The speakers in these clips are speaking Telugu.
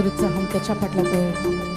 त्याच्याविरुद्ध हम त्याच्या पाठला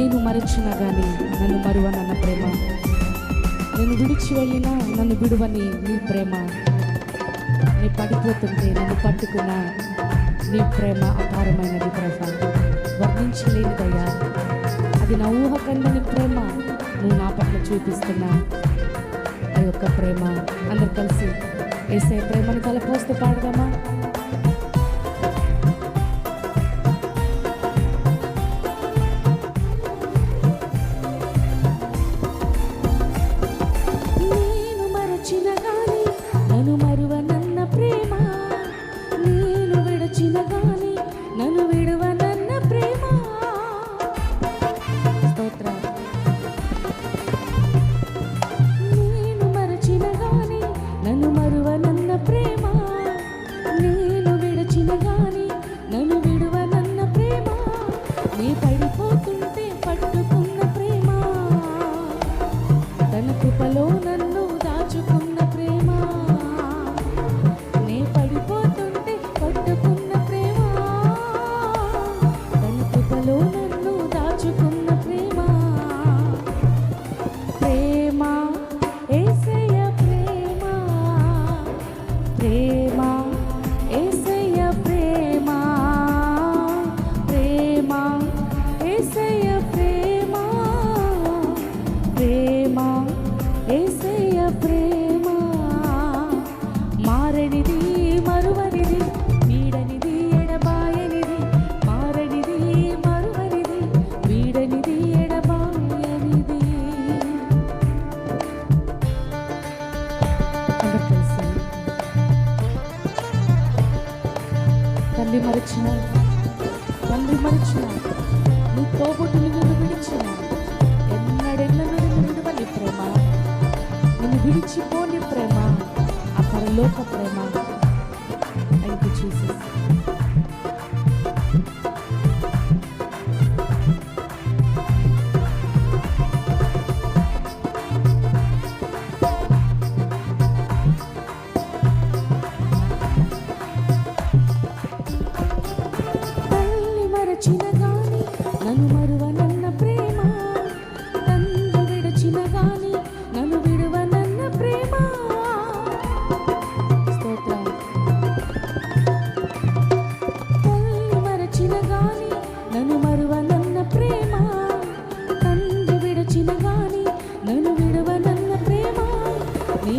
నేను మరచిన కానీ నన్ను మరువనన్న ప్రేమ. నేను విడిచి వెళ్ళినా నన్ను విడువని నీ ప్రేమ. నీ పడిపోతుంటే నన్ను పట్టుకున్న నీ ప్రేమ అపారమైనది ప్రభ. వర్ణించలేనిదయ్యా. అది నా ఊహ కందని ప్రేమ నువ్వు నా పట్ల చూపిస్తున్నా ఆ యొక్క ప్రేమ. అందరు కలిసి వేసే ప్రేమను తలపోస్తూ పాడదామా? తల్లి మరిచిన. తండ్రి మరిచిన. నువ్వు పోగొట్టులు నిన్ను విడిచిన. ఎన్నడెన్నడూ నిన్ను విడవని ప్రేమ. నిన్ను విడిచిపోని ప్రేమ. ఆ పరలోక తండ్రి విడచిన గాని నన్ను ప్రేమ. స్తోత్రం. మరచిన గాని నన్ను మరువనన్న ప్రేమ. తండ్రి విడచిన గాని నన్ను విడువనన్న ప్రేమ. నీ